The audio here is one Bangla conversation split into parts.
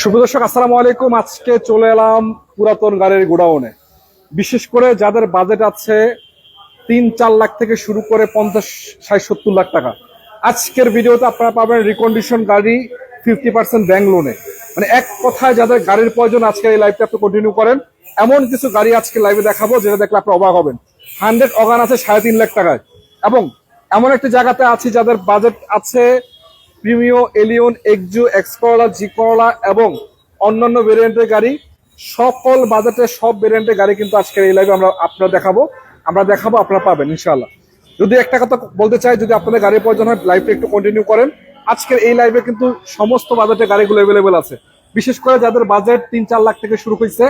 শুভ দর্শক, আসসালামু আলাইকুম। আজকে চলে এলাম পুরাতন গাড়ির গোডাউনে। বিশেষ করে যাদের বাজেট আছে তিন চার লাখ থেকে শুরু করে পঞ্চাশ, ষাট, সত্তর লাখ টাকা। আজকের ভিডিওতে আপনারা পাবেন রিকন্ডিশন গাড়ি ফিফটি পার্সেন্ট ব্যাংক লোনে মানে এক কথায় যাদের গাড়ির প্রয়োজন আজকের এই লাইভটা আপনি কন্টিনিউ করেন। এমন কিছু গাড়ি আজকে লাইভে দেখাবো যেটা দেখলে আপনি অবাক হবেন। হান্ড্রেড অগান আছে সাড়ে তিন লাখ টাকায়। এবং এমন একটি জায়গাতে আছি যাদের বাজেট আছে প্রিমিও, এলিয়ন এক্সজু এক্স করলা জি করলা এবং অন্যান্য ভেরিয়েন্টের গাড়ি। সকল বাজেটে সব ভেরিয়েন্টের গাড়ি কিন্তু আজকের এই লাইভে আমরা আপনারা দেখাবো। আমরা দেখাবো, আপনারা পাবেন, ইনশাআল্লাহ। যদি একটা কথা বলতে চাই, যদি আপনাদের গাড়ির প্রয়োজন হয় লাইভটা একটু কন্টিনিউ করেন। আজকের এই লাইভে কিন্তু সমস্ত বাজেটে গাড়িগুলো অ্যাভেলেবেল আছে। বিশেষ করে যাদের বাজেট তিন চার লাখ থেকে শুরু হয়েছে,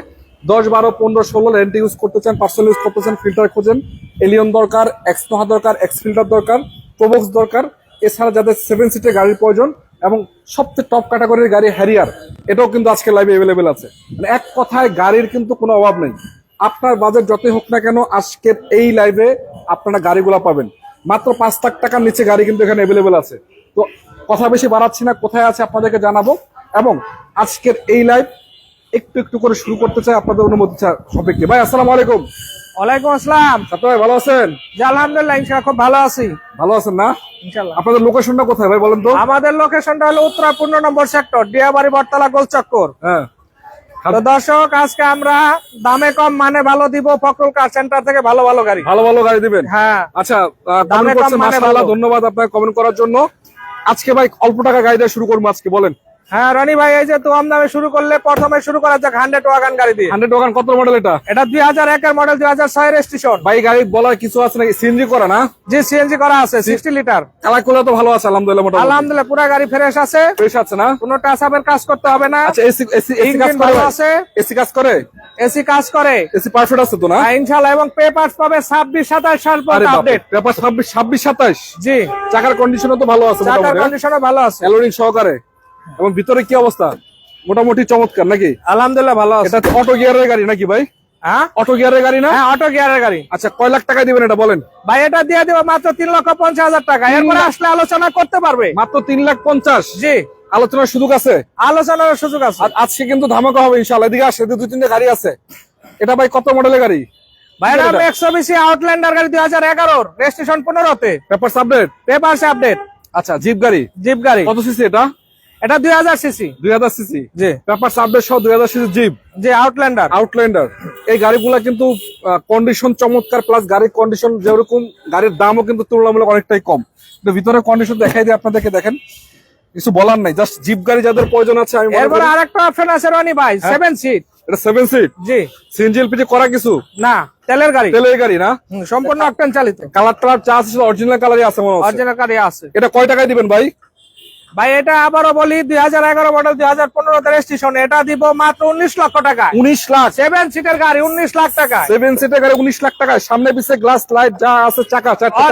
দশ, বারো, পনেরো, ষোলো রেন্ট ইউজ করতে চান পার্সোনাল ইউজ করতে চান ফিল্টার খোঁজেন। এলিয়ন দরকার এক্স নোহা দরকার এক্স ফিল্টার দরকার প্রোবক্স দরকার। এছাড়া যাদের সেভেন সিটের গাড়ির প্রয়োজন এবং সবচেয়ে টপ ক্যাটাগরির গাড়ি হ্যারিয়ার এটাও কিন্তু আজকে লাইভে অ্যাভেলেবেল আছে। মানে এক কথায় গাড়ির কিন্তু কোনো অভাব নেই। আপনার বাজেট যতই হোক না কেন, আজকের এই লাইভে আপনারা গাড়িগুলো পাবেন। মাত্র পাঁচ লাখ টাকার নিচে গাড়ি কিন্তু এখানে অ্যাভেলেবেল আছে। তো কথা বেশি বাড়াচ্ছি না, কোথায় আছে আপনাদেরকে জানাব। এবং আজকের এই লাইভ একটু একটু করে শুরু করতে চাই, আপনাদের অনুমতি সবাইকে ভাই, আসসালামু আলাইকুম। ওয়ালাইকুম আসসালাম। ভাই ভালো আছেন? জি আলহামদুলিল্লাহ ইনশাআল্লাহ খুব ভালো আছি। ভালো আছেন না? ইনশাআল্লাহ। আপনাদের লোকেশনটা কোথায় ভাই বলেন তো? আমাদের লোকেশনটা হলো উত্তরা পনেরো নম্বর সেক্টর ডিয়াবাড়ি বটতলা গোলচক্কর হ্যাঁ। তো দর্শক আজকে আমরা দামে কম মানে ভালো দিব ফকরুল কার সেন্টার থেকে ভালো ভালো গাড়ি। ভালো ভালো গাড়ি দিবেন? হ্যাঁ। আচ্ছা দামে কম মানে ভালো। ধন্যবাদ আপনাকে কমেন্ট করার জন্য। আজকে ভাই অল্প টাকা গাড়ি দিয়ে শুরু করব আজকে বলেন। হ্যাঁ রনি ভাই এই যে তুয়াম দামে শুরু করলে প্রথমে শুরু করা যাক হান্ড্রেড ওয়াগান গাড়ি দিয়ে। হান্ড্রেড ওয়ান কত মডেল এটা? এটা দুই হাজার একের মডেল দুই হাজার ছয়ের স্টেশন ভাই গাড়ি বলার কিছু আছে নাকি? সিএনজি করা না? জি সিএনজি করা আছে সিক্সটি লিটার কালার করলে তো ভালো আছে আলহামদুলিল্লাহ মোটামুটি। আলহামদুলিল্লাহ পুরা গাড়ি ফ্রেশ আছে। ফ্রেশ আছে না? কোনো টাচ আপের কাজ করতে হবে না। আচ্ছা এসি এসি এসি কাজ করে? আছে। এসি কাজ করে? এসি কাজ করে। এসি পারফেক্ট আছে তো না? হ্যাঁ, ইনশাল্লাহ এবং পেপার পাবে ছাব্বিশ সাতাশ সাল আরে পর্যন্ত আপডেট ব্যাপার ছাব্বিশ ছাব্বিশ সাতাশ? জি। চাকার কন্ডিশনও তো ভালো আছে চাকার কন্ডিশনও ভালো আছে। অ্যালোরিং সহকারে? এবং ভিতরে কি অবস্থা? মোটামুটি চমৎকার নাকি? আলহামদুলিল্লাহ ভালো আছে। এটা অটো গিয়ারের গাড়ি নাকি ভাই? হ্যাঁ? অটো গিয়ারের গাড়ি না? হ্যাঁ অটো গিয়ারের গাড়ি। আচ্ছা কয় লাখ টাকা দিবেন এটা বলেন? ভাই এটা দিয়ে দেবো মাত্র তিন লক্ষ পঞ্চাশ হাজার টাকা। এরপরে আসলে আলোচনা করতে পারবে। মাত্র তিন লাখ পঞ্চাশ? জি। আলোচনার সুযোগ আছে? আলোচনার সুযোগ আছে। আজকে কিন্তু ধামাকা হবে ইনশাল্লাহ এদিকে আসে দুই তিনটে গাড়ি আছে। এটা ভাই কত মডেলের গাড়ি? ভাই এটা এটা? একশো বিশি আউটল্যান্ডার গাড়ি দুই হাজার এগারোর। রেজিস্ট্রেশন পনেরোতে। পেপার আপডেট পেপার আপডেট আচ্ছা জিপ গাড়ি? জিপ গাড়ি। কত সিসি এটা? এটা দুই হাজার সিসি দুই হাজার সিসি জি। পেপার আপডেট সহ দুই হাজার সিসি জিপ। জি আউটল্যান্ডার আউটল্যান্ডার এই গাড়িগুলা কিন্তু কন্ডিশন চমৎকার প্লাস গাড়ির কন্ডিশন যেরকম গাড়ির দামও কিন্তু তুলনামূলক অনেকটাই কম। কিন্তু ভিতরে কন্ডিশন দেখাই দিয়ে আপনাদেরকে দেখেন। কিছু বলার নাই জাস্ট জিপ গাড়ি যাদের প্রয়োজন আছে আমি এরপরে আরেকটা অপশন আছে রনি ভাই হ্যাঁ। সেভেন সিট এটা সেভেন সিট জি। সিএনজি এলপিজি করা কিছু? না তেলের গাড়ি। তেলের গাড়ি না? সম্পূর্ণ অকটেন চালিত। কালার টালার চা আছে অরিজিনাল কালারই আছে মনে হচ্ছে। অরিজিনাল গাড়ি আছে। এটা কয় টাকায় দিবেন ভাই? ভাই এটা আবারও বলি দুই হাজার এগারো মডেল দুই হাজার পনেরো রেজিস্ট্রেশন এটা দিব মাত্র উনিশ লক্ষ টাকা উনিশ লাখ। সেভেন সিটের গাড়ি উনিশ লাখ টাকা সেভেন সিটের গাড়ি উনিশ লাখ টাকায়। সামনে পিছে গ্লাস লাইট যা আছে চাকা চারটা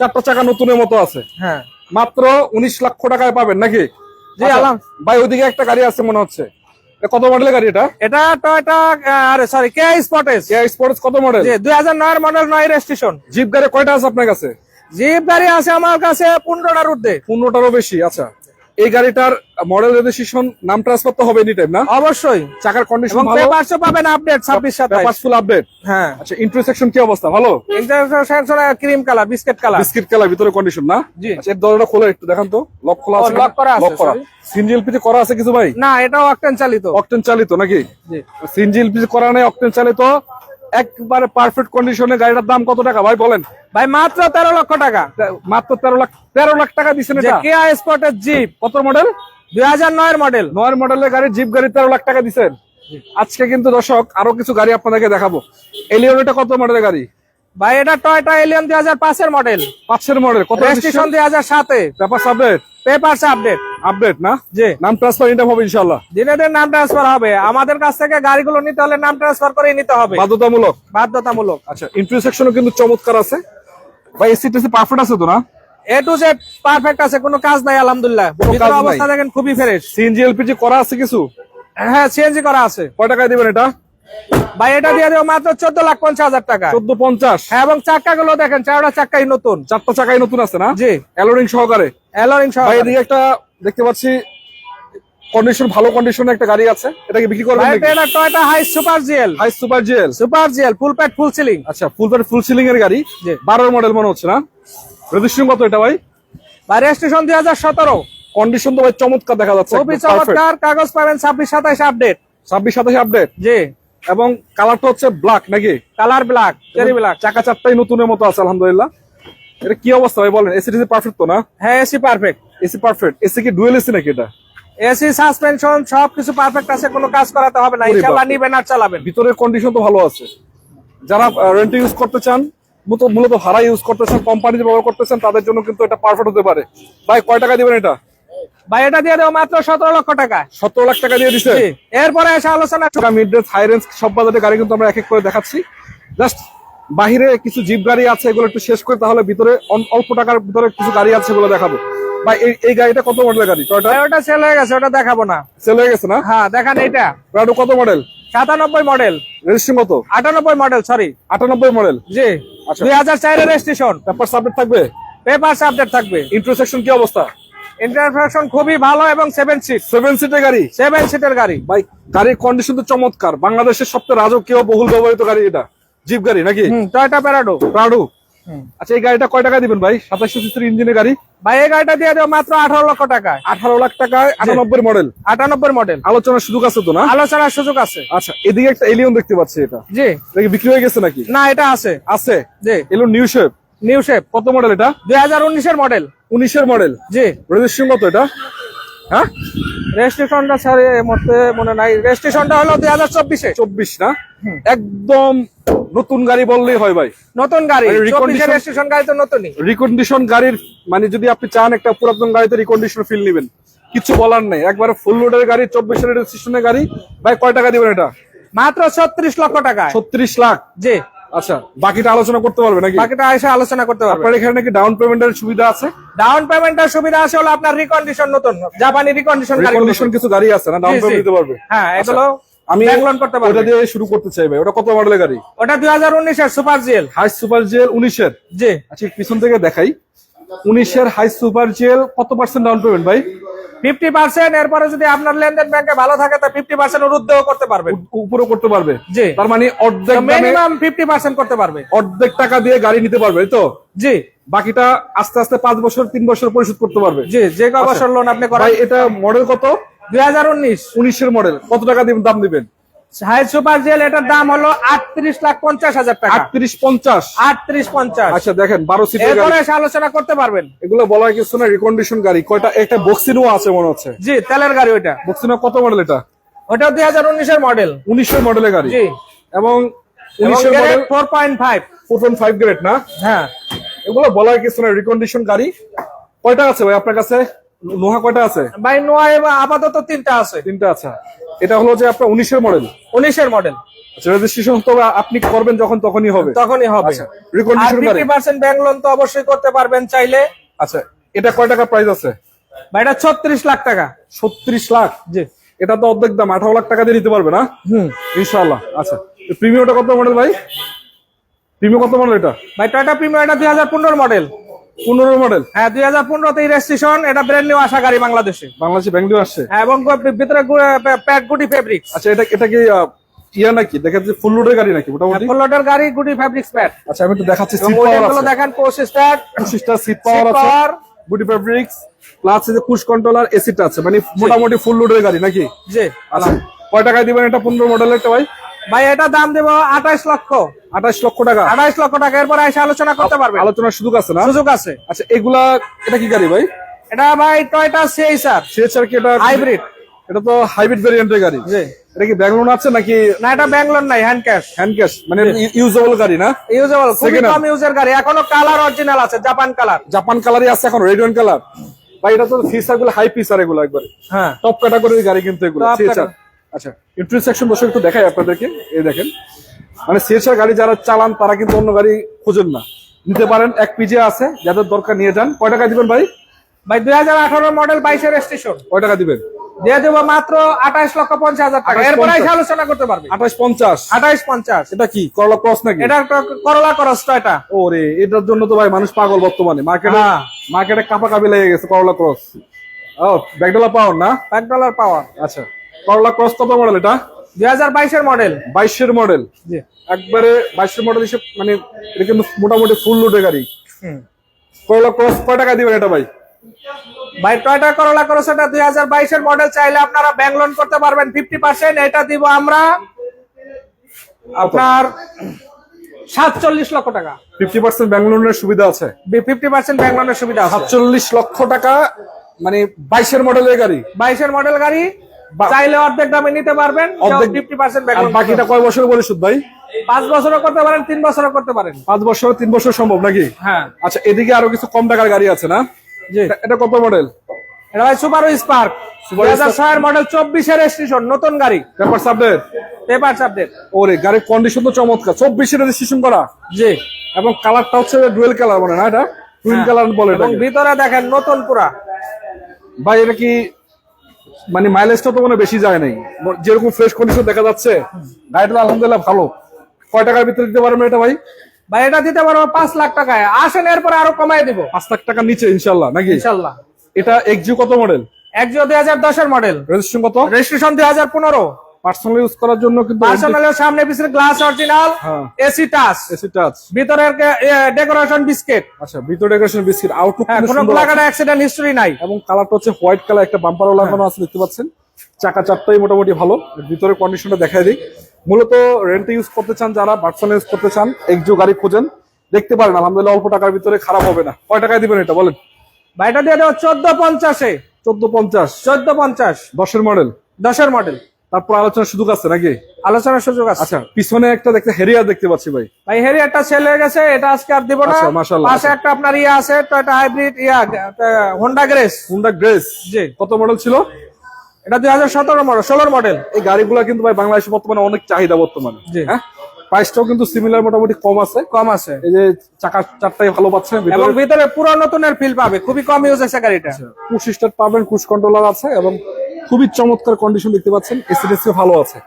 চারটা চাকা নতুনের মতো আছে। হ্যাঁ। মাত্র উনিশ লক্ষ টাকায় পাবেন নাকি? জি, আচ্ছা, আলহাম- ভাই ওইদিকে একটা গাড়ি আছে মনে হচ্ছে। কত মডেলের গাড়ি এটা? এটা টয়টা আরে সরি কে স্পটেস এয়ার স্পোর্টস কত মডেল জি দুই হাজার নয়ের মডেল নয় রেজিস্ট্রেশন জিপ গাড়ি কয়টা আছে আপনার কাছে? জিপ গাড়ি আছে আমার কাছে পনেরোটার ঊর্ধ্বে। পনেরোটারও বেশি আচ্ছা। এই গাড়িটার মডেল রেজিস্ট্রেশন নাম ট্রান্সফার তো হবে এনি টাইম না? অবশ্যই। চাকার কন্ডিশন ভালো? পেপারসও পাবেন আপডেট ছাব্বিশ সাতাশ ফুল আপডেট হ্যাঁ। আচ্ছা ইন্টারসেকশন কি অবস্থা? ভালো? Cream colour biscuit colour biscuit colour ভিতরে কন্ডিশন না? জি। আচ্ছা এর দরজাটা খোলা একটু দেখান তো। লক খোলা আছে lock করা আছে, লক করা। এলপিজি করা আছে কিছু ভাই? না এটাও অকটেন চালিত। অকটেন চালিত নাকি? জি। সিনজি এলপিজি করা নেই অকটেন চালিত। একবারে পারফেক্ট কন্ডিশনে গাড়িটার দাম কত টাকা? ভাই বলেন। ভাই মাত্র তেরো লক্ষ টাকা। মাত্র তেরো লাখ তেরো লাখ টাকা দিচ্ছেন কেয়া স্পটের জিপ কত মডেল দুই হাজার নয়ের মডেল নয় মডেলের গাড়ি জিপ গাড়ি তেরো লাখ টাকা দিচ্ছেন আজকে কিন্তু দর্শক আরও কিছু গাড়ি আপনাদেরকে দেখাবো। এলিয়ন এটা কত মডেলের গাড়ি? ভাই এটা টয়টা এলিয়ন দুই হাজার পাঁচের মডেল পাঁচের মডেল কত রেজিস্ট্রেশন দুই হাজার সাতে। Paper update papers update update না? জি। নাম ট্রান্সফার ইনকাম হবে ইনশাল্লাহ দিনে দিন নাম ট্রান্সফার হবে। আমাদের কাছ থেকে গাড়িগুলো নিতে হলে নাম ট্রান্সফার করে নিতে হবে। বাধ্যতামূলক? বাধ্যতামূলক। আচ্ছা ইন্টারসেকশনও কিন্তু চমৎকার আছে। ভাই এসি টেসি পারফেক্ট আছে তো না? এ টু জেড পারফেক্ট আছে কোনো কাজ নাই আলহামদুলিল্লাহ। ভিতরে। অবস্থা দেখেন খুবই ফ্রেশ সিএনজি এলপিজি করা আছে কিছু? হ্যাঁ সিএনজি করা আছে। কয় টাকায় দিবেন এটা? ভাই এটা দিয়ে দেবো মাত্র চোদ্দ লাখ পঞ্চাশ হাজার টাকা। চোদ্দ পঞ্চাশ? হ্যাঁ এবং চাক্কা গুলো দেখেন চারটা চাক্কাই নতুন। চারটা চাকাই নতুন আছে না? জি। অ্যালোরিং সহকারে? অ্যালোরিং সহ ভাই এদিকে একটা দেখতে পাচ্ছি কন্ডিশন ভালো কন্ডিশনে একটা গাড়ি আছে। এটাকে বিক্রি করবেন নাকি? এটা Toyota high super GL high super GL super GL full pad full ceiling আচ্ছা ফুল প্যাড ফুল সিলিং এর গাড়ি। জি। বারোর মডেল মনে হচ্ছে না? রেজিস্ট্রেশন কত এটা ভাই? ভাই রেজিস্ট্রেশন দুই হাজার সতেরো। কন্ডিশন তো ভাই চমৎকার দেখা যাচ্ছে খুবই চমৎকার কাগজ পাবেন ছাব্বিশ সাতাইশ আপডেট ছাব্বিশ সাতাশ আপডেট জি। এবং কালারটা হচ্ছে ব্ল্যাক নাকি? কালার ব্ল্যাক চেরি ব্ল্যাক চাকা চারটাই নতুনের মতো আছে আলহামদুলিল্লাহ। এটা কি অবস্থা ভাই বলেন? এসি পারফেক্ট তো না? হ্যাঁ AC perfect AC perfect AC কি ডুয়েল এসি নাকি এটা? এসি সাসপেনশন সবকিছু পারফেক্ট আছে কোনো কাজ করাতে হবে না। ইনশাআল্লাহ। নিবেন আর চালাবেন। ভিতরের কন্ডিশন তো ভালো আছে। যারা রেন্ট ইউজ করতে চান মূলত মূলত ভাড়া ইউজ করতে চান কোম্পানিতে ব্যবহার করতে চান তাদের জন্য কিন্তু এটা পারফেক্ট হতে পারে। ভাই কয় টাকা দিবেন এটা? ভাই এটা দিয়ে দেবো মাত্র সতেরো লক্ষ টাকা। সতেরো লাখ টাকা দিয়ে জি এরপরে এসে আলোচনা মিড রেঞ্জ হাই রেঞ্জ সব বাজারের গাড়ি কিন্তু আমরা এক এক করে দেখাচ্ছি। জাস্ট বাহিরে কিছু জিপ গাড়ি আছে এগুলো একটু শেষ করে তাহলে ভিতরে অল্প টাকার ভিতরে কিছু গাড়ি আছে এগুলো দেখাবো। ভাই এই গাড়িটা কত মডেলের গাড়ি? টয়টা ওটা সেল হয়ে গেছে ওটা দেখাবো না। সেল হয়ে গেছে না? হ্যাঁ দেখান কত মডেল সাতানব্বই মডেল রেজিস্ট্রেশন কত? আটানব্বই মডেল সরি আটানব্বই মডেল জি। আচ্ছা। দুই হাজার চারের রেজিস্ট্রেশন পেপার সাবমিট থাকবে? পেপার আপডেট থাকবে। ইন্টারসেকশন কি অবস্থা? ইন্টারফ্যাকশন খুবই ভালো এবং সেভেন সিট সেভেন সিটের গাড়ি? সেভেন সিটের গাড়ি। ভাই গাড়ির কন্ডিশন তো চমৎকার। বাংলাদেশের সবচেয়ে রাজকীয় বহুল ব্যবহৃত গাড়ি এটা। জিপ গাড়ি নাকি? টয়টা প্যারাডো প্রাডো আচ্ছা এই গাড়িটা কয় টাকা দিবেন ভাই? সাতাশশো সিসির ইঞ্জিনের গাড়ি? ভাই এই গাড়িটা দিয়ে দেবো মাত্র আঠারো লক্ষ টাকায়। আঠারো লাখ টাকায় আটানব্বই মডেল আটানব্বই মডেল আলোচনার সুযোগ আছে তো না? আলোচনার সুযোগ আছে। আচ্ছা এদিকে একটা এলিয়ন দেখতে পাচ্ছি এটা। জি। এটা কি বিক্রি হয়ে গেছে নাকি? না এটা আছে। আছে? জি। এলো নিউ শেপ নিউ শেপ। কত মডেল এটা? দুই হাজার উনিশের মডেল উনিশের মডেল জি। রেজিস্ট্রেশন কত এটা? হ্যাঁ? রেজিস্ট্রেশনটা স্যার এ মধ্যে মনে নাই। রেজিস্ট্রেশনটা হলো দুই হাজার চব্বিশে। চব্বিশ না? একদম নতুন গাড়ি বললেই হয় ভাই। নতুন গাড়ি। মানে রেজিস্ট্রেশন গাড়ি তো নতুনই। রিকন্ডিশন গাড়ির মানে যদি আপনি চান একটা পুরাতন গাড়িতে রিকন্ডিশন ফিল নেবেন। কিছু বলার নেই। একবারে ফুল লোডের গাড়ি চব্বিশের রেজিস্ট্রেশনের গাড়ি। ভাই কয় টাকা দিবেন এটা? মাত্র ছত্রিশ লক্ষ টাকা ছত্রিশ লাখ। জি। আচ্ছা বাকিটা আলোচনা করতে পারবে নাকি? বাকিটা এসে আলোচনা করতে পারবে। আপনার এখানে নাকি ডাউন পেমেন্টের সুবিধা আছে? ডাউন পেমেন্টের সুবিধা আছে হলো আপনার রিকন্ডিশন নতুন জাপানি রিকন্ডিশন রিকন্ডিশন কিছু গাড়ি আছে না? ডাউন। পেমেন্ট দিতে পারবে? হ্যাঁ এগুলো আমি ব্যাংক করতে করতে ওটা দিয়ে শুরু করতে চাই ভাই। ওটা কত মডেলের গাড়ি? ওটা দুই হাজার উনিশের super GL high super GL উনিশের? জি। আচ্ছা পিছন থেকে দেখাই। উনিশের হাই সুপার জেল কত পার্সেন্ট ডাউন পেমেন্ট ভাই? ফিফটি পার্সেন্ট এরপরে যদি আপনার লেনদেন ব্যাংকে ভালো থাকে তা ফিফটি পার্সেন্ট উদ্যোগ করতে পারবেন উপরে করতে পারবে। জি। তার মানে অর্ধেক মিনিমাম ফিফটি পার্সেন্ট করতে পারবে। অর্ধেক টাকা দিয়ে গাড়ি নিতে পারবে তো? জি। বাকিটা আস্তে আস্তে পাঁচ বছর তিন বছর পরিশোধ করতে পারবে। জি যে ক বছর লোন আপনি করেন? এটা মডেল কত? দুই হাজার উনিশ। উনিশের মডেল কত টাকা দাম দিবেন? হাই সুপার জেল এটার দাম হলো আটত্রিশ লাখ পঞ্চাশ হাজার টাকা। আটত্রিশ পঞ্চাশ। আটত্রিশ পঞ্চাশ। আচ্ছা দেখেন বারো সিটের এসে আলোচনা করতে পারবেন। এগুলো বলা কিছু না রিকন্ডিশন গাড়ি। কয়টা? একটা বক্সিনো আছে মনে হচ্ছে। জি তেলের গাড়ি ওইটা। বক্সিনো কত মডেল এটা? ওটা দুই হাজার উনিশের মডেল উনিশের মডেলের গাড়ি। জি। এবং উনিশের model four point five four point five grade না? হ্যাঁ। এগুলো বলা কিছু না রিকন্ডিশন গাড়ি। কয়টা আছে ভাই আপনার কাছে? নোহা কয়টা আছে? ভাই নোয়া আপাতত তিনটা আছে। তিনটা আছে। এটা হলো যে আপনার উনিশের মডেল উনিশের মডেল আচ্ছা রেজিস্ট্রেশন তো আপনি করবেন যখন তখনই হবে। তখনই হবে। আচ্ছা, ব্যাংক লোন তো অবশ্যই করতে পারবেন চাইলে। আচ্ছা এটা কয় টাকা প্রাইস আছে? ভাই এটা ছত্রিশ লাখ টাকা। ছত্রিশ লাখ? জি। এটা তো অর্ধেক দাম আঠারো লাখ টাকা দিয়ে নিতে পারবে না? হুম। ইনশাআল্লাহ। আচ্ছা প্রিমিয়ামটা কত মডেল ভাই? প্রিমিয়াম কত মডেল এটা? ভাই টাটা প্রিমিয়াম এটা দুই হাজার পনেরো মডেল পনেরো মডেল? হ্যাঁ দুই হাজার পনেরোতে রেজিস্ট্রেশন এটা ব্র্যান্ড নিউ আসা গাড়ি বাংলাদেশে। বাংলাদেশে ব্যাঙ্গালোর আসছে? হ্যাঁ, এবং ভিতরে প্যাক গুডি ফেব্রিক্স আচ্ছা এটা এটা কি ইয়া নাকি? দেখা যাচ্ছে ফুল লোডের গাড়ি নাকি মোটামুটি? ফ্লোটার গাড়ি গুডি ফেব্রিক্স প্যাড আচ্ছা আমি একটু দেখাচ্ছি সিট পাওয়ার আছে। দেখেন স্টার্ট পঁচিশটা সিট পাওয়ার আছে। বুটি ফেব্রিক্স প্লাস যে পুশ কন্ট্রোলার এসিটা আছে। মানে মোটামুটি ফুল লোডের গাড়ি নাকি? জি। আচ্ছা কয় টাকায় দিবেন এটা পনেরো মডেলেরটা ভাই? ভাই এটা দাম দেবো আঠাইশ লক্ষ। আঠাইশ লক্ষ টাকা। আঠাইশ লক্ষ টাকা এরপর এসে আলোচনা করতে পারবে আলোচনার সুযোগ আছে না? সুযোগ আছে। আচ্ছা এগুলা এটা কি গাড়ি ভাই? এটা ভাই টয়টা সিআই স্যার সিএচআর কি এটা? হাইব্রিড এটা তো হাইব্রিড ভেরিয়েন্টের গাড়ি। জি। এটা কি ব্যাঙ্গলোর আছে নাকি না এটা ব্যাংলোর নাই হ্যান্ড ক্যাশ হ্যান্ড ক্যাশ মানে ইউজেবল গাড়ি না? ইউজেবল খুবই কম ইউজের গাড়ি। এখনও কালার অরিজিনাল আছে জাপান কালার জাপান কালারই আছে এখন রেড কালার ভাই এটা তো ফিচারগুলো হাই ফিচার এগুলো একবারে। হ্যাঁ। টপ ক্যাটাগরির গাড়ি কিন্তু এগুলো Top আচ্ছা ইন্টারসেকশন বসে একটু দেখাই আপনাদেরকে। এই দেখেন মানে সিএচআর গাড়ি যারা চালান তারা কিন্তু অন্য গাড়ি খুঁজেন না। নিতে পারেন এক পিজে আছে যাদের দরকার নিয়ে যান। কয় টাকা দিবেন ভাই? ভাই দুই হাজার আঠারো মডেল বাইশের স্টেশন কয় টাকা দিবেন? দিয়ে দেবো মাত্র আঠাশ লক্ষ পঞ্চাশ হাজার টাকা। 28 এরপর আলোচনা করতে পারবে। আঠাশ পঞ্চাশ। আঠাইশ পঞ্চাশ। এটা কি করলা ক্রস নাকি? এটা একটা করলা করস টয়টা ওরে এটার জন্য তো ভাই মানুষ পাগল বর্তমানে। মার্কেটে হ্যাঁ। মার্কেটে কাপা কাপি লেগে গেছে করলা ক্রস ও ব্যাকডালা পাওয়ার না? ব্যাকডলার পাওয়ার আচ্ছা। করলা ক্রস কত মডেল এটা? দুই হাজার বাইশের মডেল বাইশের মডেল একবারে বাইশের মডেল হিসেবে মানে এটা কিন্তু মোটামুটি ফুল লোডের গাড়ি। করলা ক্রস কয় টাকা দিবেন এটা ভাই? ভাই টয়টা করোলা ক্রসটা দুই হাজার বাইশের মডেল চাইলে আপনারা ব্যাংক লোন করতে পারবেন। ফিফটি পার্সেন্ট এটা দিব আমরা আপনার সাতচল্লিশ লক্ষ টাকা। ফিফটি পার্সেন্ট ব্যাংক লোনের সুবিধা আছে? ফিফটি পার্সেন্ট ব্যাংক লোনের সুবিধা আছে। সাতচল্লিশ লক্ষ টাকা মানে বাইশের মডেলের গাড়ি? বাইশের মডেল গাড়ি। চাইলে অর্ধেক দামে নিতে পারবেন ফিফটি পার্সেন্ট বাকিটা কয় বছর পরিশোধ ভাই? পাঁচ বছরও করতে পারেন তিন বছরও করতে পারেন। পাঁচ বছর তিন বছর সম্ভব নাকি? হ্যাঁ। আচ্ছা এদিকে আরও কিছু কম টাকার গাড়ি আছে না? জি। এটা- এটা কত মডেল এটা ভাই সুপার স্পার্ক দুই হাজার ছয়ের মডেল চব্বিশের নতুন গাড়ি। পেপার সাবডেট পেপার আপডেট ওরে গাড়ির কন্ডিশন তো চমৎকার। চব্বিশের রেজিস্ট্রেশন করা? জি। এবং কালারটা হচ্ছে ডুয়েল কালার মানে না? এটা টুইন হ্যাঁ। কালার বলে ভিতরে দেখেন নতুন পুরা। ভাই এটা কি মানে মাইলেজটা তো মানে বেশি যায় নাই। যেরকম ফ্রেশ কন্ডিশন দেখা যাচ্ছে গাড়িটা আলহামদুলিল্লাহ ভালো। কয় টাকার ভিতরে দিতে পারবেন এটা ভাই? ভাই এটা দিতে পারব পাঁচ লাখ টাকায়। আসেন এরপরে আরও কমাই দিব। পাঁচ লাখ টাকার নিচে ইনশাল্লাহ নাকি? ইনশাল্লাহ এটা এক্সিউ কত মডেল একজো দুই হাজার দশের মডেল রেজিস্ট্রেশন কত? রেজিস্ট্রেশন দুই হাজার পনেরো। পার্সোনাল ইউজ করার জন্য কিন্তু পার্সোনালের সামনে পিছনে গ্লাস অরিজিনাল হ্যাঁ। এসি টাচ এসি টাচ ভিতরের ডেকোরেশন বিস্কিট আচ্ছা ভিতরে ডেকোরেশন বিস্কিট আউটলুক হ্যাঁ কোনো গোলাকাটা অ্যাক্সিডেন্ট হিস্টরি নাই। এবং কালারটা হচ্ছে হোয়াইট কালার একটা বাম্পারও লাগানো আছে দেখতে পাচ্ছেন। চাকা চারটাই মোটামুটি ভালো। ভিতরে কন্ডিশনটা দেখাই দিই। মূলত রেন্ট ইউজ করতে চান যারা পার্সোনাল ইউজ করতে চান একজো গাড়ি খোঁজেন। দেখতে পারেন আলহামদুলিল্লাহ অল্প টাকার ভিতরে খারাপ হবে না। কয় টাকায় দিবেন এটা বলেন? ভাইটা দিয়ে দেবো চোদ্দ পঞ্চাশে। চোদ্দ পঞ্চাশ। চোদ্দ পঞ্চাশ। দশের মডেল দশের মডেল তারপর আলোচনার সুযোগ আছে নাকি? আলোচনার সুযোগ আছে। আচ্ছা পিছনে একটা দেখতে হেরিয়ার দেখতে পাচ্ছি ভাই। ভাই হেরি একটা সেল হয়ে গেছে এটা আজকে আর দিব না। আচ্ছা, মাশাআল্লাহ, পাশে একটা আপনার ইয়া আছে টয়টা হাইব্রিড ইয়া হোন্ডা গ্রেস হুন্ডা গ্রেস জি। কত মডেল ছিল? এটা দুই হাজার সতেরো মডেল ষোলোর মডেল এই গাড়িগুলো কিন্তু ভাই বাংলাদেশে বর্তমানে অনেক চাহিদা বর্তমানে জি। হ্যাঁ? প্রাইসটাও কিন্তু সিমিলার মোটামুটি কম আছে। কম আছে। এই যে চাকা চারটাই ভালো পাচ্ছেন এবং ভিতরে পুরো নতুনের ফিল পাবে খুবই কম ইউজ আছে গাড়িটা। পুশ স্টার্ট পাবেন ক্রুজ কন্ট্রোলার আছে এবং খুবই চমৎকার কন্ডিশন দেখতে পাচ্ছেন এসিডিসি ভালো আছে।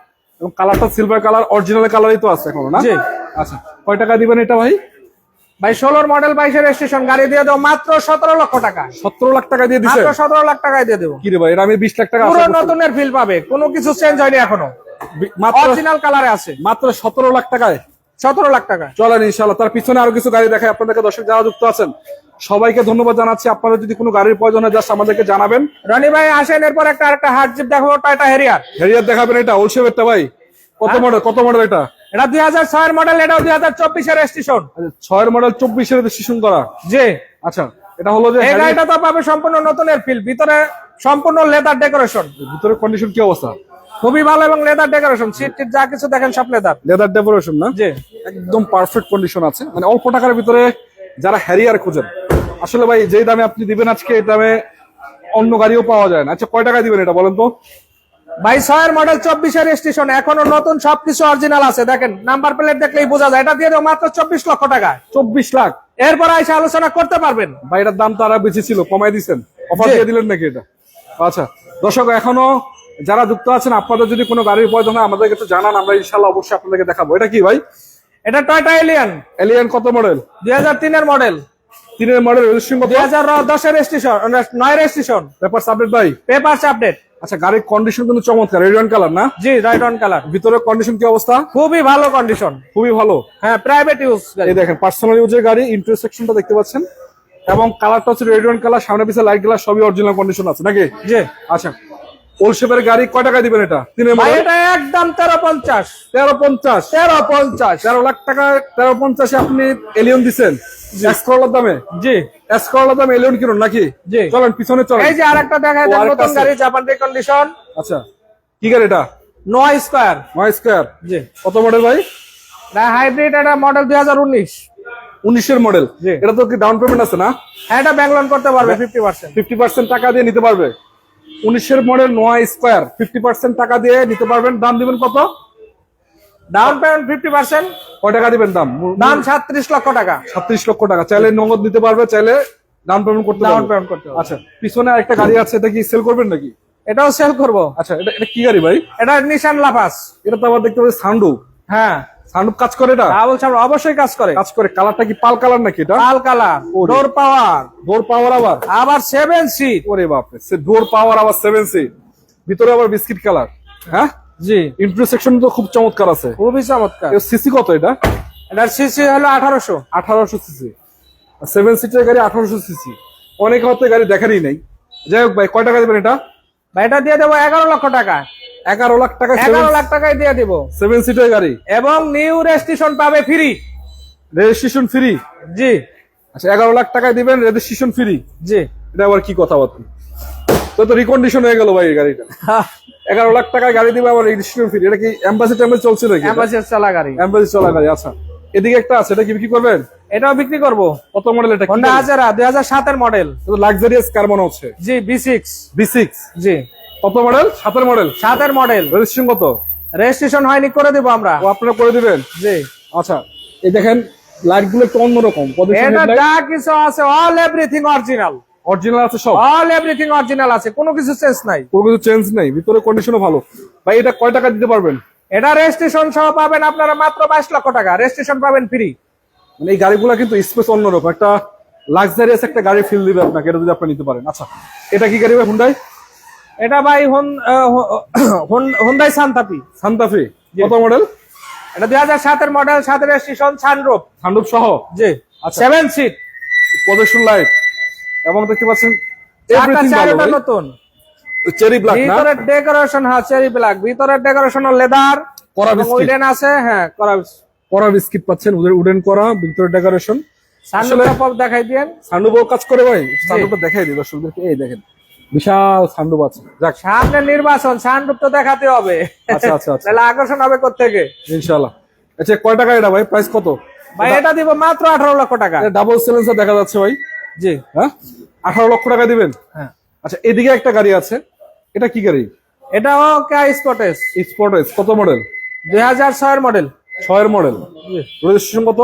এবং কালারটা সিলভার কালার অরিজিনাল কালারই তো আছে এখনও না? জি। আচ্ছা কয় টাকা দিবেন এটা ভাই? ভাই ষোলোর মডেল বাইশের স্টেশন গাড়ি দিয়ে দেবো মাত্র সতেরো লক্ষ টাকা। সতেরো লাখ টাকা দিয়ে দিছে? মাত্র সতেরো লাখ টাকায় দিয়ে দেবো। কি রে ভাই এটা আমি বিশ লাখ টাকা পুরো নতুনের ফিল পাবে কোনো কিছু চেঞ্জ হয়নি এখনও। অরিজিনাল কালারে আছে। মাত্র সতেরো লাখ টাকায়? সতেরো লাখ টাকা। চলেন ইনশাল্লাহ তার পিছনে আরও কিছু গাড়ি দেখায় আপনাদেরকে দর্শক যারা যুক্ত আছেন সবাইকে ধন্যবাদ জানাচ্ছি। আপনারা যদি কোনো গাড়ির প্রয়োজন হয় জাস্ট আমাদেরকে জানাবেন। রনি ভাই আসেন এরপর একটা আরেকটা হার্ড জিপ দেখো টয়টা হেরিয়ার হেরিয়ার দেখাবেন এটা ওলসেভেরটা ভাই। কত মডেল কত মডেল এটা? এটা দুই হাজার ছয়ের মডেল এটাও দুই হাজার চব্বিশের স্টেশন ছয়ের মডেল চব্বিশের রেজিস্ট্রেশন করা? জি। আচ্ছা এটা হলো যে এই গাড়িটা তো পাবে সম্পূর্ণ নতুনের ফিল ভিতরে সম্পূর্ণ লেদার ডেকোরেশন ভিতরে কন্ডিশন কি অবস্থা? খুবই ভালো এবং লেদার ডেকোরেশন সিট টিট যা কিছু দেখেন সব লেদার লেদার ডেকোরেশন না? জি। একদম পারফেক্ট কন্ডিশন আছে। মানে অল্প টাকার ভিতরে যারা হ্যারিয়ার খোঁজেন আসলে ভাই যেই দামে আপনি দিবেন আজকে এই দামে অন্য গাড়িও পাওয়া যায় না। আচ্ছা কয় টাকা দিবেন এটা বলেন তো? ভাই ছয়ের মডেল চব্বিশের স্টেশন এখনও নতুন সবকিছু অরিজিনাল আছে। দেখেন নাম্বার প্লেট দেখলেই বোঝা যায়। এটা দিয়ে দেবো মাত্র চব্বিশ লক্ষ টাকা চব্বিশ লাখ? এরপর এসে আলোচনা করতে পারবেন। ভাই এটার দাম তো আরও বেশি ছিল কমাই দিচ্ছেন অফার। দিয়ে দিলেন নাকি এটা? আচ্ছা দর্শক এখনও যারা যুক্ত আছেন আপনাদের যদি কোনো গাড়ির প্রয়োজন হয় আমাদেরকে একটু জানান আমরা ইনশাল্লাহ অবশ্যই আপনাদেরকে দেখাবো। এটা কি ভাই? এটা টয়টা এলিয়ান এলিয়ান কত মডেল দুই হাজার তিনের মডেল তিনের মডেল রেজিস্ট্রেশন কত? দুই হাজার দশের স্টেশন নয়ের স্টেশন পেপার সাবমিট ভাই? পেপারস আপডেট আচ্ছা গাড়ির কন্ডিশন কিন্তু চমৎকার রেডিয়ন কালার না? জি রাইট অন কালার ভিতরে কন্ডিশন কি অবস্থা? খুবই ভালো কন্ডিশন খুবই ভালো। হ্যাঁ প্রাইভেট ইউজ এই দেখেন পার্সোনাল ইউজের গাড়ি ইন্টারসেকশনটা দেখতে পাচ্ছেন। এবং কালারটা হচ্ছে রেডিয়ন কালার সামনে পিছনে লাইট গ্লাস সবই অরিজিনাল কন্ডিশন আছে নাকি? জি। আচ্ছা ওলশেপের গাড়ি কয় টাকা দিবেন এটা? তিনের একদম তেরো পঞ্চাশ। তেরো পঞ্চাশ। তেরো পঞ্চাশ। তেরো লাখ টাকা তেরো পঞ্চাশে আপনি এলিয়ন দিচ্ছেন এসকরলার দামে? জি। এসকরলার দামে এলিয়ন কিনুন নাকি? জি। চলেন পিছনে চলেন। এই যে আরেকটা দেখা যায় নতুন আছে। গাড়ি জাপান রিকন্ডিশন আচ্ছা কি গাড়ি এটা? নয় স্কোয়ার নয় স্কোয়ার জি। কত মডেল ভাই? এটা হাইব্রিড এটা মডেল দুই হাজার উনিশ। উনিশের মডেল। এটা তো কি ডাউন পেমেন্ট আছে না? হ্যাঁ এটা ব্যাংক লোন করতে পারবে ফিফটি পার্সেন্ট ফিফটি পার্সেন্ট টাকা দিয়ে নিতে পারবে? উনিশের মডেল নয় স্কোয়ার ফিফটি পার্সেন্ট টাকা দিয়ে নিতে পারবেন। দাম দিবেন কত? ডাউন পেমেন্ট ফিফটি পার্সেন্ট কয় টাকা দিবেন দাম? দাম সাতত্রিশ লক্ষ টাকা। সাতত্রিশ লক্ষ টাকা। চাইলে নগদ নিতে পারবে চাইলে ডাউন পেমেন্ট করতে ডাউন পেমেন্ট করতে আচ্ছা পিছনে একটা গাড়ি আছে এটা কি সেল করবেন নাকি? এটাও সেল করব। আচ্ছা এটা কি গাড়ি ভাই? এটা নিশান লাফাস এটা তো আবার দেখতে পাচ্ছি সান্ডু হ্যাঁ। সানরূপ কাজ করে এটা? ডাবল সামনে অবশ্যই কাজ করে। কাজ করে। কালারটা কি পাল কালার নাকি এটা? লাল colour. Door power. Door power আবার? আবার সেভেন সিট ওরে বাপরে সে ডোর পাওয়ার আবার সেভেন সিট ভিতরে আবার বিস্কিট কালার। হ্যাঁ? জি। ইন্টারসেকশন তো খুব চমৎকার আছে। খুবই চমৎকার। সিসি কত এটা? এটার সিসি হলো আঠারোশো। আঠারোশো সিসি সেভেন সিটের গাড়ি আঠারোশো সিসি অনেক হতে গাড়ি দেখারই নেই। যাই হোক ভাই কয় টাকা দেবেন এটা? ভাই এটা দিয়ে দেবো এগারো লক্ষ টাকা। এগারো লাখ টাকা এগারো লাখ টাকায় দিয়ে দিব। সেভেন সিটের গাড়ি। এবং নিউ রেজিস্ট্রেশন পাবে ফ্রি রেজিস্ট্রেশন ফ্রি জি। আচ্ছা এগারো লাখ টাকায় দিবেন রেজিস্ট্রেশন ফ্রি জি। এটা আবার কি কথাবার্তা? তো তো রিকন্ডিশন হয়ে গেল ভাই গাড়িটা। এগারো লাখ টাকায় গাড়ি দিবে আবার রেজিস্ট্রেশন ফ্রি এটা কি এম্বাসি ট্যাম্বাসি চলছে নাকি অ্যাম্বাসিডার চালা গাড়ি। এম্বাসি চলা গাড়ি আচ্ছা। এদিকে একটা আছে এটা কি বিক্রি করবেন? এটাও বিক্রি করব। কত মডেল এটা হন্ডা হাজারা দুই হাজার সাতের মডেল লাক্সারিয়াস কার মনে হচ্ছে G B six B six জি। কত মডেল? সাতের মডেল? সাতের মডেল। রেজিস্ট্রেশন কত? রেজিস্ট্রেশন হয়নি করে দিব আমরা। ও আপনারা করে দিবেন? জি। আচ্ছা এই দেখেন লাইটগুলো একটু অন্যরকম। এটা যা কিছু আছে অল এভরিথিং অরিজিনাল অরিজিনাল আছে সব? অল এভরিথিং অরিজিনাল আছে কোনো কিছু চেঞ্জ নাই। কোনো কিছু চেঞ্জ নেই ভিতরে কন্ডিশনও ভালো। ভাই এটা কয় টাকা দিতে পারবেন? এটা রেজিস্ট্রেশন সহ পাবেন আপনারা মাত্র বাইশ লক্ষ টাকা। রেজিস্ট্রেশন পাবেন ফ্রি মানে এই গাড়িগুলো কিন্তু স্পেস অন্যরকম। একটা লাক্সারিয়াস একটা গাড়ি ফিল দিবে আপনাকে এটা যদি আপনি নিতে পারেন। আচ্ছা এটা কি গাড়ি ভাই হুন্ডাই এটা ভাই Hyundai Santa Fe. Santa Fe কত মডেল এটা দুই হাজার সাতের মডেল সাতের রেজিস্ট্রেশন সানরূপ। সানরূপ সহ? জি। আচ্ছা। সেভেন সিট প্রদর্শন লাইট এবং দেখতে পাচ্ছেন নতুন। চেরি ব্ল্যাক না? ভিতরের ডেকোরেশন হ্যাঁ চেরি ব্ল্যাক ভিতরের ডেকোরেশন লেদার করা উইডেন আছে হ্যাঁ করা করা বিস্কিট পাচ্ছেন ওদের উডেন করা ভিতরে ডেকোরেশন সানরূপ দেখাই দিয়েন। সান্ডুবাও কাজ করে ভাই। সান্ডুটা দেখাই দিই দর্শকদেরকে। এই দেখেন। বিশাল সান্ডুব আছে যাক। সামনে নির্বাচন সানরূপ তো দেখাতে হবে। আচ্ছা আচ্ছা আচ্ছা। তাহলে আকর্ষণ হবে কোথেকে ইনশাআল্লাহ। আচ্ছা কয় টাকা এটা ভাই? প্রাইস কত? ভাই এটা দিব মাত্র আঠারো লক্ষ টাকা। ডাবল সিলেন্সার দেখা যাচ্ছে ভাই। জি। হ্যাঁ? আঠারো লক্ষ টাকা দিবেন? হ্যাঁ। আচ্ছা এদিকে একটা গাড়ি আছে। এটা কি গাড়ি? এটাও কে স্পটেস? স্পোর্ট এস কত মডেল দুই হাজার ছয়ের মডেল ছয়ের মডেল রেজিস্ট্রেশন কত?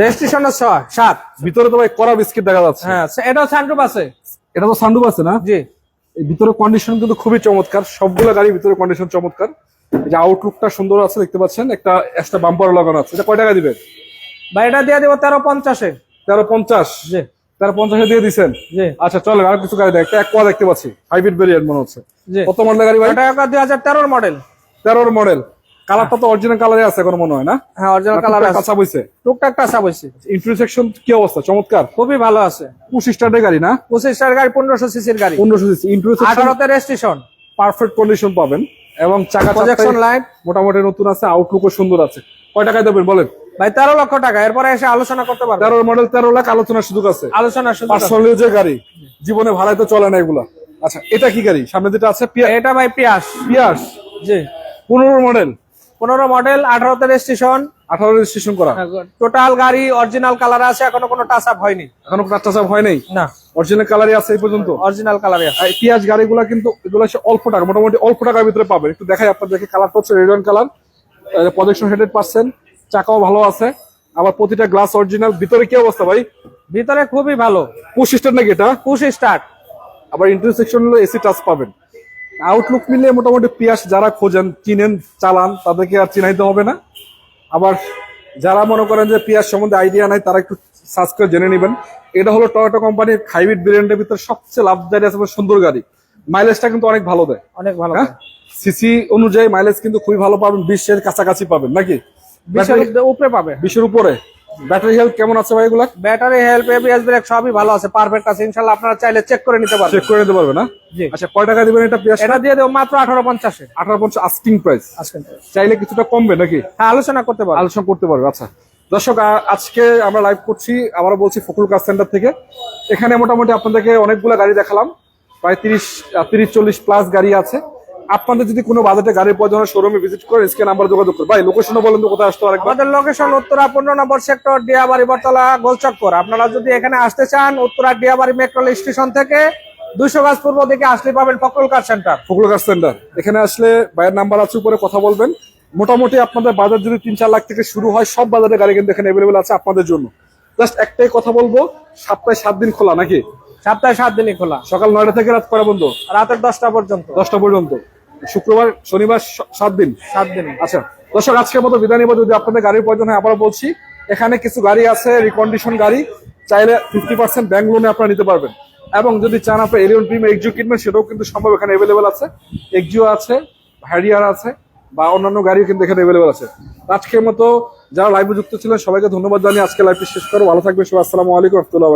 রেজিস্ট্রেশন ছয় সাত। ভিতরে তো ভাই করা বিস্কিট দেখা যাচ্ছে। হ্যাঁ এটাও সানরূপ আছে। এটা তো সান্ডুপ আছে না? জি। ভিতরে কন্ডিশন কিন্তু খুবই চমৎকার। সবগুলো গাড়ির ভিতরে কন্ডিশন চমৎকার। যে আউটলুকটা সুন্দর আছে দেখতে পাচ্ছেন? একটা একটা বাম্পার লাগানো আছে। এটা কয় টাকা দিবেন? ভাই এটা দিয়ে দিব তেরো পঞ্চাশে। তেরো পঞ্চাশ? জি। তেরো পঞ্চাশে দিয়ে দিচ্ছেন জি। আচ্ছা চলেন আর কিছু গাড়ি দেখ। একটা একোয়া দেখতে পাচ্ছি। হাইব্রিড ভেরিয়েন্ট মনে হচ্ছে। কত মডেল গাড়ি ভাই? দুই হাজার তেরোর মডেল তেরোর মডেল কালারটা তো অরিজিনাল কালারে আছে এখন মনে হয় না? হ্যাঁ অরিজিনাল কালার আছে। কাঁচা বইছে টুকটাক কাঁচা বইছি ইন্টারসেকশন কি অবস্থা? চমৎকার। খুবই ভালো আছে। পঁচিশ স্টার্টের গাড়ি না? পঁচিশ টাকার গাড়ি পনেরোশো সিসির গাড়ি। পনেরোশো সিসি। ইন্টারসেকশন আঠারোতে রেজিস্ট্রেশন পারফেক্ট কন্ডিশন পাবেন। এবং চাকা প্রজেকশন লাইট মোটামুটি নতুন আছে আউটলুকও সুন্দর আছে। কয় টাকায় দেবেন বলেন? ভাই তেরো লক্ষ টাকা। এরপরে এসে আলোচনা করতে পারবে। তেরো মডেল তেরো লাখ আলোচনার সুযোগ আছে। আলোচনা পার্সোনাল ইউজের গাড়ি জীবনে ভাড়ায় তো চলে না এগুলা। আচ্ছা এটা কি গাড়ি? সামনে যেটা আছে এটা ভাই পিয়াস পিয়াস জি। পনেরো মডেল পনেরো মডেল আঠারোতে রেজিস্ট্রেশন আঠারো রেজিস্ট্রেশন করা। টোটাল গাড়ি অরিজিনাল কালার আছে এখনও কোনো টাচ আপ হয়নি। এখনও কাটটা চাপ হয় নাই? না। অরিজিনাল কালারই আছে এই পর্যন্ত? অরিজিনাল কালারই আছে। পিয়াজ গাড়িগুলা কিন্তু এগুলো অল্প টাকা মোটামুটি অল্প টাকার ভিতরে পাবেন। একটু দেখাই আপনাদেরকে কালার হচ্ছে red colour projection hundred percent চাকাও ভালো আছে। আবার প্রতিটা গ্লাস অরিজিনাল ভিতরে কি অবস্থা ভাই? ভিতরে খুবই ভালো। পঁচিশটার নাকি এটা? পুশ স্টার্ট আবার ইন্টারসেকশন হলো এসি টাচ পাবেন। আউটলুক মিলে মোটামুটি পিয়াস যারা খোঁজেন কিনেন চালান তাদেরকে আর চিনাইতে হবে না। আবার যারা মনে করেন যে পিয়াস সম্বন্ধে আইডিয়া নাই তারা একটু সার্চ করে জেনে নেবেন। এটা হলো টয়োটা কোম্পানির হাইব্রিড ভেরিয়েন্টের ভিতরে সবচেয়ে লাভদারি আছে সুন্দর গাড়ি। মাইলেজটা কিন্তু অনেক ভালো দেয়। অনেক ভালো হ্যাঁ? সিসি অনুযায়ী মাইলেজ কিন্তু খুবই ভালো পাবেন বিশের কাছাকাছি পাবেন নাকি? বিশের উপরে পাবে। বিশের উপরে? ব্যাটারি হেলথ কেমন আছে ভাই এগুলা ব্যাটারি হেল্প এবিএস ব্রেক সবই ভালো আছে পারফেক্ট আছে। ইনশাল্লাহ আপনারা চাইলে চেক করে নিতে পারবেন। চেক করে নিতে পারবে না? জি। আচ্ছা কয় টাকা দিবেন এটা পিয়াস এটা দিয়ে দেবো মাত্র আঠারো পঞ্চাশে। আঠারো পঞ্চাশ আস্কিং প্রাইস আজকে চাইলে কিছুটা কমবে নাকি? হ্যাঁ আলোচনা করতে পারব। আলোচনা করতে পারবে আচ্ছা। দর্শক আজকে আমরা লাইভ করছি আবারও বলছি ফকুল কার সেন্টার থেকে। এখানে মোটামুটি আপনাদেরকে অনেকগুলো গাড়ি দেখালাম। প্রায় তিরিশ তিরিশ চল্লিশ প্লাস গাড়ি আছে। আপনাদের যদি কোনো বাজেটে গাড়ির প্রয়োজন শোরুমে ভিজিট করেন স্ক্রিন নাম্বার যোগাযোগ করুন। ভাই লোকেশনও বলেন তো কোথায় আসতে আরেকবার। আমাদের লোকেশন উত্তরা পনেরো নম্বর সেক্টর ডিয়াবাড়ি বটতলা গোলচক্কর। আপনারা যদি এখানে আসতে চান উত্তরা ডিয়াবাড়ি মেট্রো স্টেশন থেকে দুশো গাছ পূর্ব দিকে আসলে পাবেন Fakhrul car centre Fakhrul car centre এখানে আসলে ভাইয়ের নাম্বার আছে উপরে কথা বলবেন। মোটামুটি আপনাদের বাজার যদি তিন চার লাখ থেকে শুরু হয় সব বাজারে গাড়ি কিন্তু এখানে অ্যাভেলেবেল আছে আপনাদের জন্য। জাস্ট একটাই কথা বলব সপ্তাহে সাত দিন খোলা নাকি? সপ্তাহে সাত দিনই খোলা। সকাল নয়টা থেকে রাত করা বন্ধ রাতের দশটা পর্যন্ত। দশটা পর্যন্ত। শুক্রবার শনিবার সাত দিন? সাত দিন। আচ্ছা দর্শক আজকের মতো বিদায় নিব। যদি আপনাদের গাড়ির প্রয়োজন হয় আবারও বলছি এখানে কিছু গাড়ি আছে রিকন্ডিশন গাড়ি। চাইলে ফিফটি পার্সেন্ট ব্যাংক লোনে আপনারা নিতে পারবেন। এবং যদি চান আপনার এলিয়ন প্রিম এক্সিও কিনবেন সেটাও কিন্তু সম্ভব। এখানে অ্যাভেলেবেল আছে। এক্সিও আছে হ্যারিয়ার আছে বা অন্যান্য গাড়িও কিন্তু এখানে অ্যাভেলেবেল আছে। আজকের মতো যারা লাইভে যুক্ত ছিলেন সবাইকে ধন্যবাদ জানিয়ে আজকে লাইভটি শেষ করো ভালো থাকবে সবাই। আসসালামু আলাইকুম রহমতুল্লাহ।